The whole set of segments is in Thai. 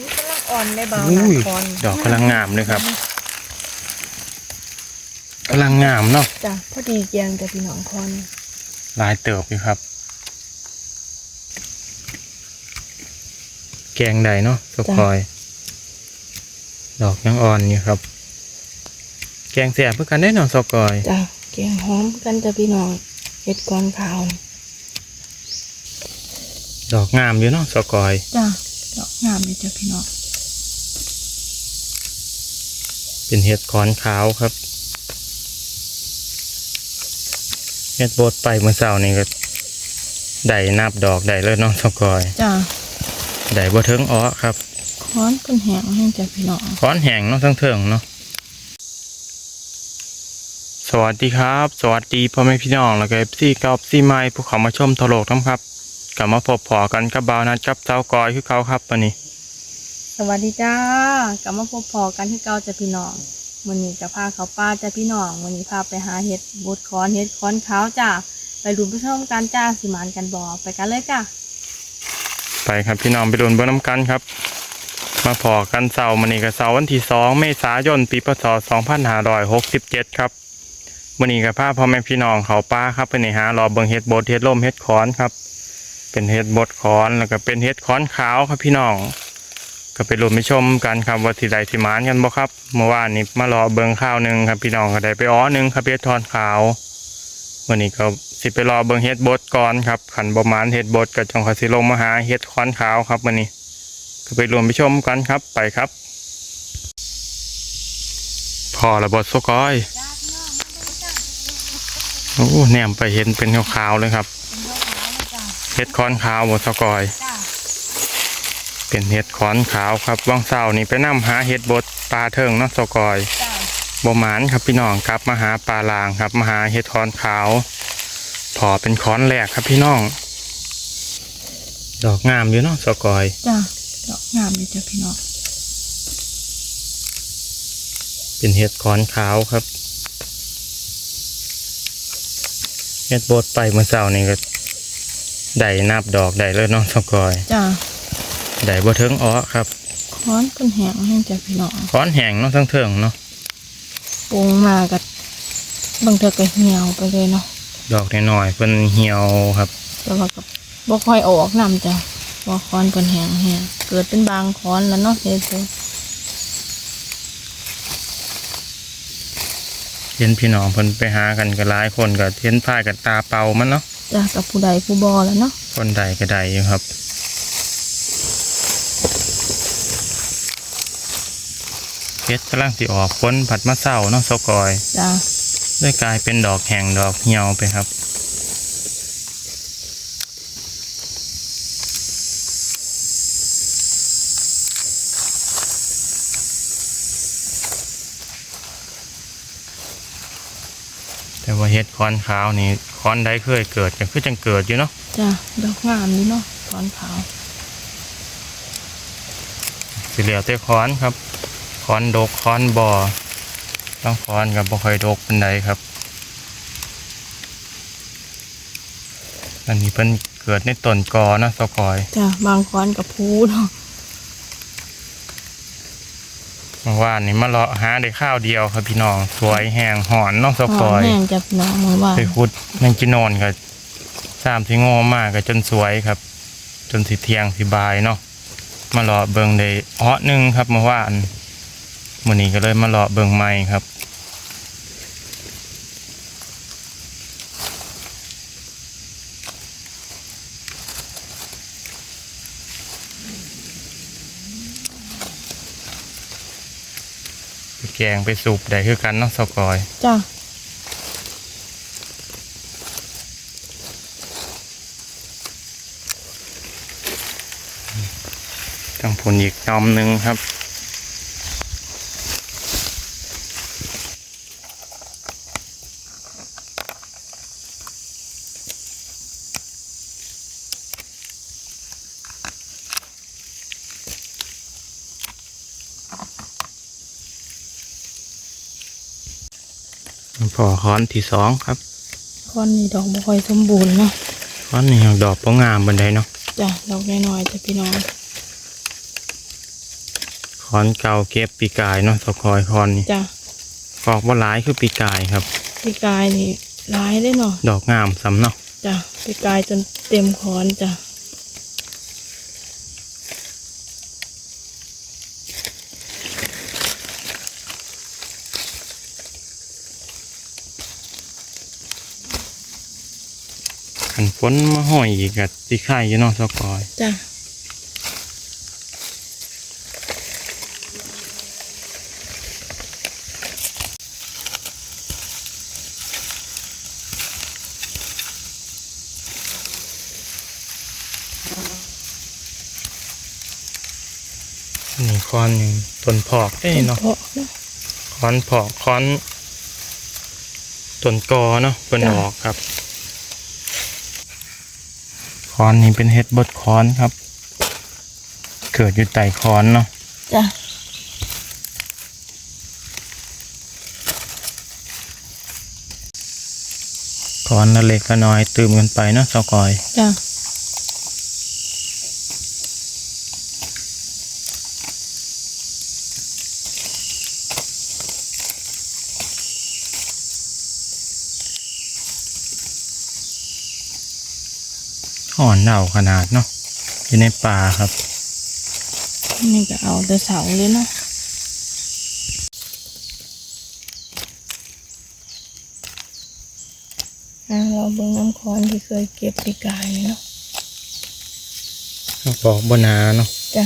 นี่กำลังอ่อนเลยเบาอุ้นายคอนดอกกำลังงามเลยครับกำลังงามเนาะจ้ะพอดีแกงแต่พี่น้องคอนลายเติบอยู่ครับ แกงใดเนาะสกอย ดอกยังอ่อนอยู่ครับ แกงแสบเพื่อกันได้เนาะสกอยจ้ะแกงหอมกันจ้ะพี่น้องเห็ดก้อนขาว ดอกงามอยู่เนาะสกอยจ้ะ ดอกงามเลยจ้ะพี่น้องเป็นเห็ดขอนขาวครับเห็ดโบดไปเมื่อเช้านี่ก็ได้นับดอกได้เลยเนาะสกอยจ้ะได้บ่ถึงอ้อครับค้อนเป็นแห้งให้จ้ะพี่น้องขอนแห้งเนาะทั้งเถิงเนาะสวัสดีครับ สวัสดีพ่อแม่พี่น้องแล้วก็เอฟซีกับซีไมค์ผู้เขามาชมทะโลกทั้งครับ กลับมาพบพอกันกับบาวนัดกับเจ้ากอยคือเขาครับวันนี้ สวัสดีจ้ากลับมาพบพอกันที่เก่าจ้ะพี่น้องวันนี้จะพาเขาป้าจ้ะพี่น้องวันนี้พาไปหาเห็ดบดค้อนเห็ดค้อนขาวจ้ะไปดูผู้ชมกันจ้าสิหมานกันบอไปกันเลยจ้ะไปครับพี่น้องไปโดนเบิ้งน้ำกันครับ มาพอกันเสาร์มันนี้กับเสาร์วันที่สองเมษายนปีพศสองพันห้าร้อยหกสิบเจ็ดครับวันนี้กับพาพ่อแม่พี่น้องเขาป้าครับไปนี่หารอเบิงเห็ดบดเห็ดล่มเห็ดขอนครับ เป็นเห็ดบดขอนแล้วก็เป็นเห็ดขอนขาวครับพี่น้อง ก็ไปรวมไปชมกันครับว่าที่ใดที่มานกันบ่ครับ เมื่อวานนี้มารอเบิงข้าวหนึ่งครับพี่น้องก็ได้ไปอ้อหนึ่งครับเห็ดทอนขาววันนี้ก็สิไปรอเบิงเห็ดบดก่อนครับขันบ่มานเห็ดบดก็จงเขาสิลงมาหาเห็ดขอนขาวครับวันนี้ ก็ไปรวมไปชมกันครับไปครับพอระบดสกอยโอ้แนมไปเห็นเป็นขาวๆเลยครับ ห็ดขอนขาวบดสกอยจ้าเป็นเห็ดขอนขาวครับว่างเสาร์นี่ไปนํหาเห็ดบดปลาเทิงเนาะสกอยจ้าบ่หมานครับพี่น้องกลับมาหาปลาลางครับมาหาเห็ดขอนขาวพอเป็นขอนแหลกครับพี่น้อง ดอกงามอยู่เนาะสกอยจ้าดอกงามเลยจ้ะพี่น้องเป็นเห็ดขอนขาวครับเห็ดบดไปเมื่อเช้านี่ก็ ได้นับดอกได้เลยเนาะสกอยจ้าได้บ่ถึงอ้อครับค้อนเป็นแห้งให้จ้ะพี่น้องขอนแห้งเนาะทั้งเถิงเนาะปรุงมากับบางเธอก็เหี่ยวไปเลยเนาะดอกน้อยๆเพิ่นเหี่ยวครับ แต่ว่ากับบ่ค่อยออกนำจ้ะว่าค้อนเป็นแห้งแห้งเกิดเป็นบางค้อนแล้วเนาะเฮ็ดเพิ่นเห็นพี่น้องเพิ่นไปหากันก็หลายคนก็เห็นพายกันตาเป่ามันเนาะ จ้ะกับผู้ใดผู้บ่แล้วเนาะคนใดก็ได้อยู่ครับเฮ็ดกำลังสิออกพ้นผัดมะเศร้าเนาะสกอยจ้ะได้กลายเป็นดอกแห้งดอกเหี่ยวไปครับแต่ว่าเห็ดคอนขาวนี่ คอนได้เคยเกิดก็คือจังเกิดอยู่เนาะจ้ะดอกงามนี่เนาะค้อนขาวสิเหลียวแต่คอนครับคอนดกคอนบ่อต้องคอนกับบ่ค่อยดกเป็นใดครับ อันนี้เพิ่นเกิดในต้นกอเนาะสกอยจ้ะบางค้อนกับพูเนาะ เมื่อวานนี้มาเลาะหาได้ข้าวเดียวครับพี่น้อง สวยแห้งหอนเนาะสค้กออนยแห้งจ้ะพี่น้องเมื่อวานไปขุดแมงจีนอนก็สามที่โง่มากก็จนสวยครับ จนสิเทียงสิบายเนาะมาเลาะเบิงได้อ้อหนึงครับเมื่อวานมื้อนี้ก็เลยมาเลาะเบิงใหม่ครับ กงไปสูบได้คือกันเนาะสกอย จ้ะตั้งผลอีกจอมหนึ่งครับ อค้อนที่สองครับค้อนนี่ดอกบ่ค่อยสมบูรณ์เนาะค้อนนี่ดอกโปงามบันไดเนาะจ้ะดอกน้อยๆจ้ะพี่น้องอนเก่าเก็บปีกายเนาะสกอยคอนนี่จ้ะออกว่าหลายคือปีกายครับ ปีกายนี่ร้ายได้เนาะดอกงามสำเนาะจ้ะปีกายจนเต็มคอนจ้ะ ขันฝนมาห้อยอีกกับตีไข่อยู่เนาะสกอยจ้ะนี่คอนหนึ่งต้นพอกเอ้ยเนาะเพราะเนาะคอนพอกคอนต้นกอเนาะเป็นจ้ะออกครับ คอนนี่เป็นเห็ดบดคอนครับ เกิดอยู่ใต้คอนเนาะจ้ะคอนละเล็กละน้อย ตื่มกันไปเนาะสกอย จ้ะ ห่อนเหน่าขนาดเนาะอยู่ในป่าครับ นี่ก็เอาแต่เสาเลยเนาะอะเราเบิ่งน้ำคอนที่เคยเก็บปีกายนี่เนาะบอกบนาเนาะจ้ะ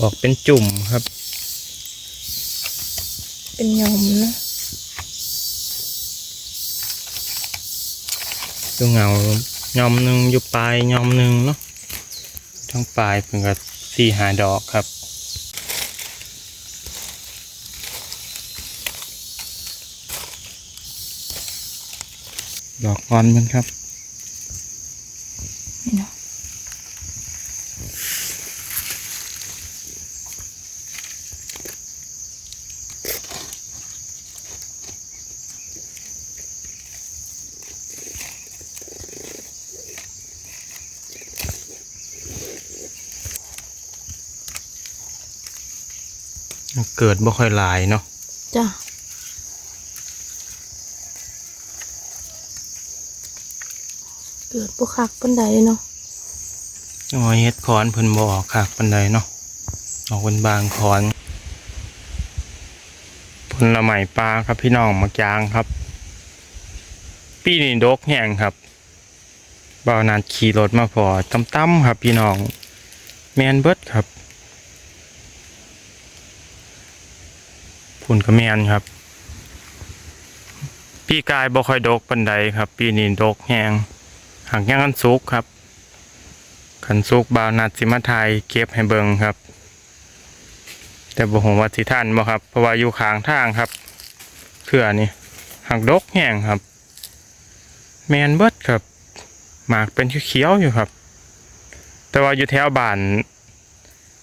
บอกเป็นจุ่มครับ เป็นยอมเนาะ ตัวเงายอมหนึ่งอยู่ปลายยอมหนึ่งเนาะทั้งปลายเป็นกับสี่หาดอกครับดอกงอนมันครับ เกิดบ่ค่อยหลายเนาะจ้ะเกิดปุคักปันใดเนาะโอ้ยเฮ็ดคอนเพิ่นบ่ออกคักปานใดเนาะออกเป็นบางคอนผลไม้ปลาครับพี่น้องมักยางครับ ปีนี้ดกแห้งครับบ่าวนานขี่รถมาพอตั้มๆครับพี่น้อง แมนเบิดครับ ผุนก็แมนครับปีกายบ่ค่อยดกปานใดครับ ปีนี้ดกแหงหากยังกันสุกครับขันสุกบาวนัสิมาไทยเก็บให้เบิงครับ แต่บ่ฮู้ว่าสิทันบ่ครับ เพราะว่าอยู่ขางทางครับเครือนี่หักดกแห้งครับ แมนเบิดครับ หมากเป็นเขียวอยู่ครับ แต่ว่าอยู่แถวบ้าน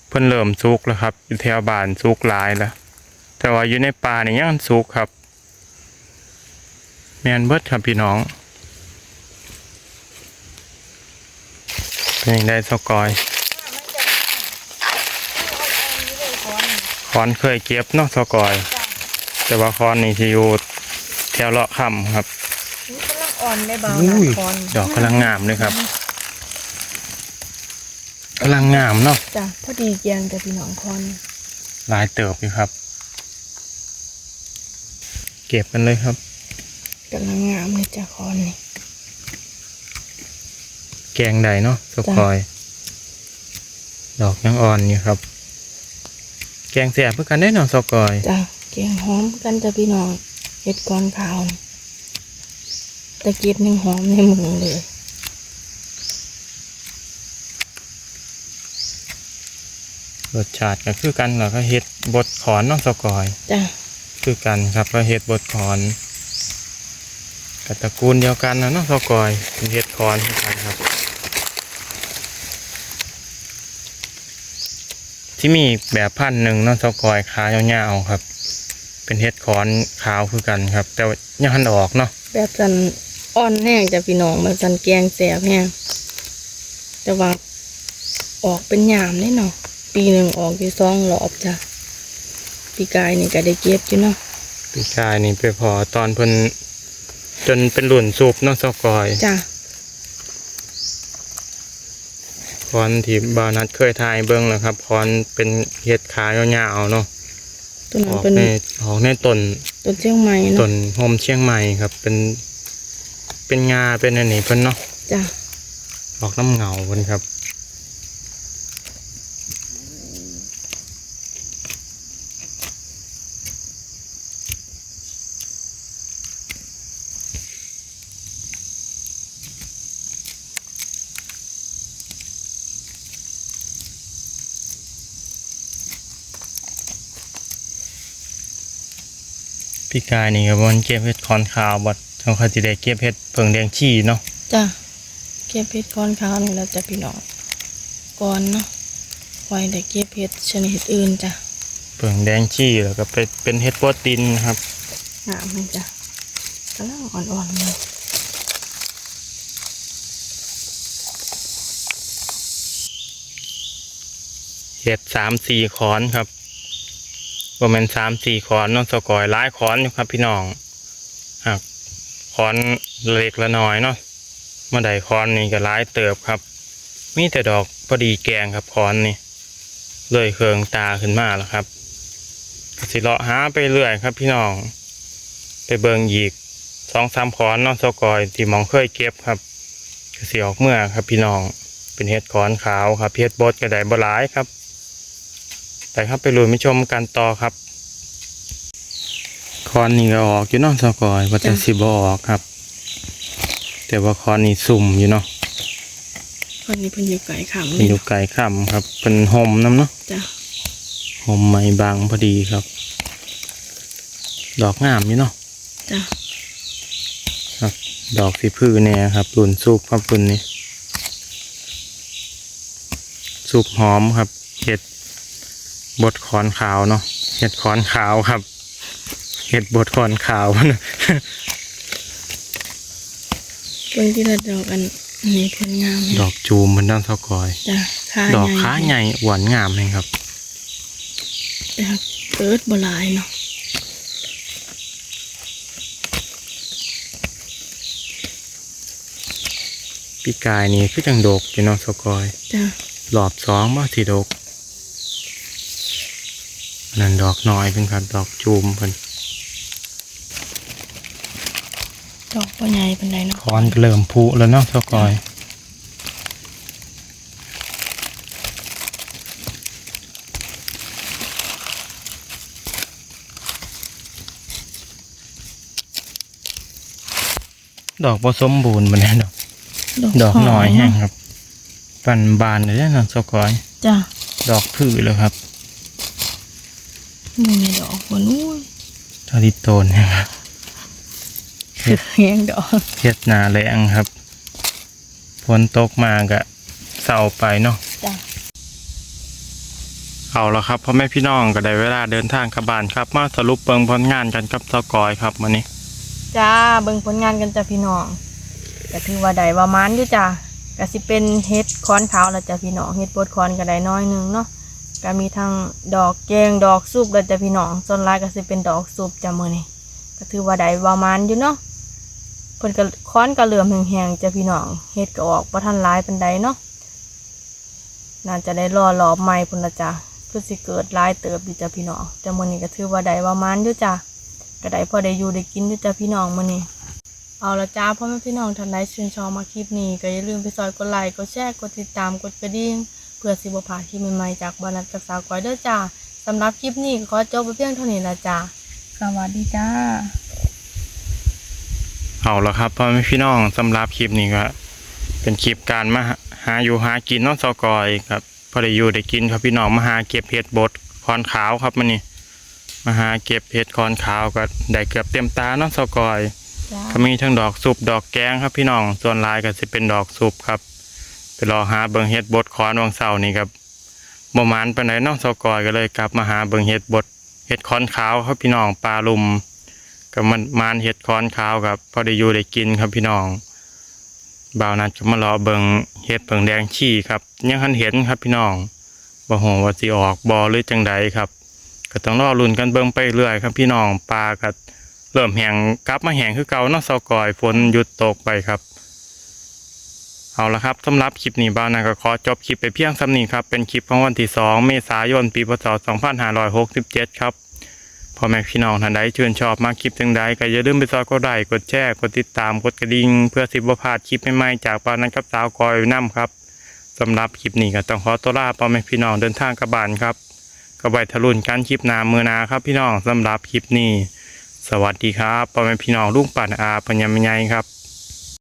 เพิ่นเริ่มสุกแล้วครับ อยู่แถวบ้านสุกหลายแล้ว แต่ว่าอยู่ในป่านี่ยังสุกครับ แมนเบิดครับพี่น้อง เป็นยังได้สกอยคอนเคยเก็บเนาะสกอย แต่ว่าคอนนี่ที่อยู่แถวเลาะค่ำครับนี่กำลังอ่อนได้เบาอุ้ยคอนดอกกำลังงามเลยครับกำลังงามเนาะจ้ะพอดีเกียงแต่พี่น้องคอนหลายเติบอยู่ครับ เก็บกันเลยครับกำลังงามเลยจ้ะคอนนี่แกงใดเนาะสกอย ดอกยังอ่อนอยู่ครับ แกงแสบเพื่อกันได้เนาะสกอยจ้ะเกียงหอมกันจ้ะพี่น้องเห็ดก้อนขาวนี่ตะเกียบยังหอมในมือเลยรสชาติก็คือกันแล้วก็เฮ็ดบดขอนเนาะสกอยจ้ะ คือกันครับก็เฮ็ดบดขอนกับตระกูลเดียวกันนะเนาะสกอยเป็นเฮ็ดขอนคือกันครับ ที่มีแบบพันหนึ่งเนาะสกอยขายาวๆครับ เป็นเฮ็ดขอนขาวคือกันครับ แต่ยังหันออกเนาะแบบสันอ่อนแห้งจะพี่น้องแบบสันแกงแสบแห้งแต่ว่าออกเป็นหยามได้เนาะปีหนึ่งออกอยู่สองรอบจ้ะ ปีกายนี่ก็ได้เก็บอยู่เนาะพี่ชายนี่ไปพอตอนเพิ่นจนเป็นหลุ่นสูบเนาะสกอยจ้ะคอนที่บาวนัดเคยทายเบิ้งแล้วครับคอนเป็นเห็ดขายาวๆเนาะต้นอนั้นอกเป็นในออกในต้นต้นเชียงใหม่ต้เนาะนโฮมเชียงใหม่ครับ เป็น เป็นงาเป็นอันนี้เพิ่นเนาะจ้ะออกน้ำเงาเพิ่นครับ พี่กายนี่ก็บอนเก็บเห็ดคอนขาวบัดเขาเขาจะได้เก็บเห็ดเผิงแดงชี่เนาะจ้ะเก็บเพชรก้อนขาวนี่แล้วจ้ะพี่น้องก่อนเนาะไว้ได้เก็บเพชรชนิดอื่นจ้ะเผิงแดงชี่แล้วก็เป็นเป็นเห็ดโปรตีนครับงามเลยจ้ะกำลังอ่อนๆเลยเห็ดสามสี่ขอนครับ ประมาณสามสี่ขอนเนาะสกอยหลายขอนอยู่ครับพี่น้องหักขอนเล็กละน้อยเนาะมาได้ขอนนี่ก็หลายเติบครับ มีแต่ดอกพอดีแกงครับขอนนี่เลยเคืองตาขึ้นมาแล้วครับ สิเลาะหาไปเรื่อยครับพี่น้อง ไปเบิงอีกสองสามขอนเนาะสกอยที่มองเคยเก็บครับก็สิออกเมื่อครับพี่น้องเป็นเห็ดขอนขาวครับเห็ดบดกระไดบหลายครับ แต่ครับไปลุยไปชมกันต่อครับคอนนี่ก็ออกอยู่เนาะสกอยว่าจะสิบออกครับ แต่ว่าคอนนี่สุ่มอยู่เนาะคนนี้เพิ่นอยู่ไกลขามเป็นอยู่ไกลค่ำครับ เป็นห่มน้ำเนาะจ้ะห่มไม้บางพอดีครับ ดอกงามอยู่เนาะจ้ะครับ ดอกสีพื้นเนี่ยครับรุ่นสูบครับรุ่นนี้สูบหอมครับเห็ด บดขอนขาวเนาะเห็ดขอนขาวครับ เห็ดบดขอนขาวเพิ่นที่ละดอกอันนี้เพิ่นงามดอกจูมบนด้านซอกอยจ้ะขาดอกขาใหญ่หวานงามเลยครับจ้ะเปิดบ่หลายเนาะปีกายนี่คือจังดกอยู่เนาะซอกอยจ้ะหลอบสองบ่สีดกอั นนั่นดอกน้อยเป็นครับ ดอกจูมเพิ่นดอกบ่ใหญ่ปานใดเนาะคอนก็เริ่มพุแล้วเนาะซอกอยดอกผสมบูรณ์มันแน่ดอก ดอกน้อยแห้งครับปันบานเลยเนาะซอกอย จ้ะ ดอกผือเลยครับ นี่มีดอกบ่นู้นทาริโตนนะครับคือแห้งดอกเฮ็ดนาแรงครับฝนตกมากะเศร้าไปเนาะจ้ะเอาละครับพ่อแม่พี่น้องก็ได้เวลาเดินทางกลับบ้านครับ มาสรุปเปิงผลงานกันกับสกอยครับวันนี้จ้าเบิ่งผลงานกันจ้ะพี่น้องก็ถือว่าได้ว่ามันอยู่จ้ะก็สิเป็นเฮ็ดคอนขาวแล้วจ้ะพี่น้องเฮ็ดปวดคอนก็ได้น้อยหนึงเนาะ ก็มีทั้งดอกแกงดอกซุปแล้วจ้ะพี่น้องส่วนลายก็สิเป็นดอกซุปจ้ะมื้อนี้ก็ถือว่าได้วามันอยู่เนาะเพิ่นก็คอนก็เหลื่อมแห้งๆจ้ะพี่น้องเฮ็ดก็ออกบ่ทันหลายปานใดเนาะน่าจะได้รอรอบใหม่พุ่นละจ้ะคือสิเกิดลายเติบอยู่จ้ะพี่น้องแต่มื้อนี้ก็ถือว่าได้วามันอยู่จ้ะก็ได้พอได้อยู่ได้กินด้วยจ้าพี่น้องมื้อนี้เอาละจ้าพ่อแม่พี่น้องท่านใดชื่นชอบมาคลิปนี้ก็อย่าลืมไปซอยกดไลค์กดแชร์กดติดตามกดกระดิ่ง เพื่อสิบ่พลาดคลิปใหม่ๆจากบรรณักับสาวก้อยเด้อจ้าสำหรับคลิปนี้ก็ขอจบไปเพียงเท่านี้ละจ้าสวัสดีจ้า เอาละครับพ่อแม่พี่น้องสำหรับคลิปนี้ก็เป็นคลิปการมาหาอยู่หากินเน้องสกอยครับพอได้อยู่ได้กินครับพี่น้องมาหาเก็บเห็ดบดคอนขาวครับมันนี่มาหาเก็บเห็ดคอนขาวก็ได้เกือบเต็มตาเน้องสกอยจ้าก็มีทั้งดอกสุบดอกแกงครับพี่น้องส่วนหลายก็จะเป็นดอกสุบครับ ไปรอหาเบิงเฮ็ดบดคอนวังเสาร์นี่ครับบ่มานไปานน้องสกอยก็เลยกลับมาหาเบิงเฮ็ดบดเฮ็ดคอนขาวครับพี่น้องปลาลุมก็มันมานเฮ็ดคอนขาวครับพอได้อยู่ได้กินครับพี่น้องบ่าวนัดก็มารอเบิงเฮ็ดเบิงแดงชี่ครับยังทันเห็นครับพี่น้องบ่ฮู้ว่าสิออกบ่หรือจังใดครับ ก็ต้องรอลุ้นกันเบิ่งไปเรื่อยครับพี่น้องปลาก็เริ่มแห้งกลับมาแห้งคือเก่าเนาะเซากอยฝนหยุดตกไปครับ เอาละครับสำหรับคลิปนี้บ้านนะก็ขอจบคลิปไปเพียงสำนี้ครับ เป็นคลิปของวันที่ 2 เมษายน ปีพศ 2567 ครับพ่อแม่พี่น้องท่านใดชื่นชอบมากคลิปจังใดก็อย่าลืมไปซอยกดไลค์กดแชร์กดติดตามกดกระดิ่งเพื่อสิบบ่พลาดคลิปใหม่ๆจากปานนั้นกับสาวกอยน้ำครับสำหรับคลิปนี้ก็ต้องขอตัวลาพ่อแม่พี่น้องเดินทางกลับบ้านครับก็ไว้ทะลุนกันคลิปน้ามือนาครับพี่น้องสำหรับคลิปนี้ สวัสดีครับพ่อแม่พี่น้องลุงป่านอาปัญญามัญญครับ